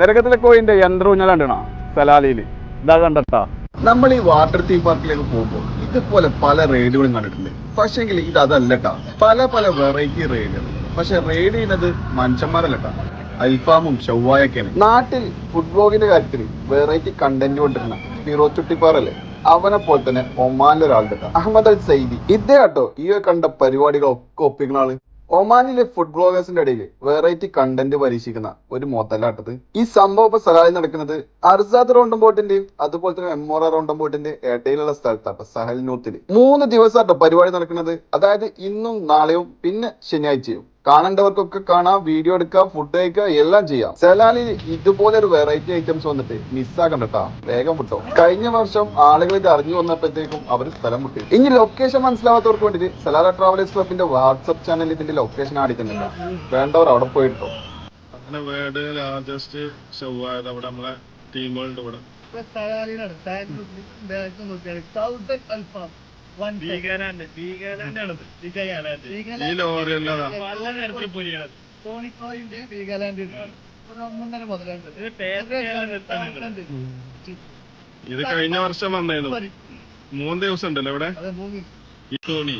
നരകത്തിലെ കോയിന്റെ യന്ത്രൂഞ്ഞൽ കണ്ടണോ സലാലിയിൽ. ഇതാ കണ്ടട്ടാ. നമ്മൾ ഈ വാട്ടർ തീം പാർക്കിലേക്ക് പോകുമ്പോൾ ഇതുപോലെ പല റൈഡുകളും കണ്ടിട്ടുണ്ട്. പക്ഷെങ്കിൽ ഇത് അതല്ലട്ടാ. പല പല വെറൈറ്റി റൈഡുകൾ പക്ഷെ റൈഡ് ചെയ്യുന്നത് മനുഷ്യന്മാരല്ലട്ടാ. അൽഫാമും ഷവ്വായൊക്കെയാണ് നാട്ടിൽ ഫുട്ബോളിന്റെ കാര്യത്തിൽ വെറൈറ്റി കണ്ടന്റ് കൊണ്ടിരുന്ന ഫിറോ ചുട്ടിപ്പാറല്ലേ? അവനെ പോലെ തന്നെ ഒമാനിലെ ഒരാളുടെ അഹമ്മദ് അൽ സൈദി ഇതേ കേട്ടോ ഈ കണ്ട പരിപാടികളൊക്കെ ഒപ്പിക്കുന്ന ആൾ. ഒമാനിലെ ഫുഡ് ബ്ലോഗേഴ്സിന്റെ ഇടയിൽ വെറൈറ്റി കണ്ടന്റ് പരീക്ഷിക്കുന്ന ഒരു മോത്തലാട്ടത്. ഈ സംഭവം ഇപ്പൊ സഹായി നടക്കുന്നത് അർസാദ് റൗണ്ടം ബോട്ടിന്റെയും അതുപോലെ തന്നെ മെമ്മോറ റൗണ്ടം ബോട്ടിന്റെ ഇടയിലുള്ള സ്ഥലത്താണ് സഹൽ നൂത്തിൽ മൂന്ന് ദിവസമാട്ടോ പരിപാടി നടക്കുന്നത്. അതായത് ഇന്നും നാളെയും പിന്നെ ശനിയാഴ്ചയും. കാണേണ്ടവർക്കൊക്കെ കാണാം വീഡിയോ എടുക്കാം ഫുഡ് കഴിക്കുക എല്ലാം ചെയ്യാം. സലാലിൽ ഇതുപോലെ ഒരു വെറൈറ്റി ഐറ്റംസ് വന്നിട്ട് മിസ്സാക്കണ്ടട്ടാ വേഗം വിട്ടോ കഴിഞ്ഞ വർഷം ആളുകൾ ഇത് അറിഞ്ഞു വന്നപ്പോഴത്തേക്കും അവർ സ്ഥലം വിട്ടു. ഇനി ലൊക്കേഷൻ മനസ്സിലാവാത്തവർക്ക് വേണ്ടിയിട്ട് സലാല ട്രാവലേഴ്സ് ക്ലബിന്റെ വാട്സ്ആപ്പ് ചാനൽ ഇതിന്റെ ലൊക്കേഷൻ ആടിക്കുന്നുണ്ട് വേണ്ടവർ അവിടെ പോയിട്ടോ അങ്ങനെ വേർഡ് ലാർജസ്റ്റ് ചൊവ്വായത് അവിടെ നമ്മളെ ടീമുകളുടെ ഇവിടെ ഈ ലോറി ഇത്. കഴിഞ്ഞ വർഷം വന്നായിരുന്നു മൂന്ന് ദിവസം ഉണ്ടല്ലോ ഇവിടെ? ഈ തോണി.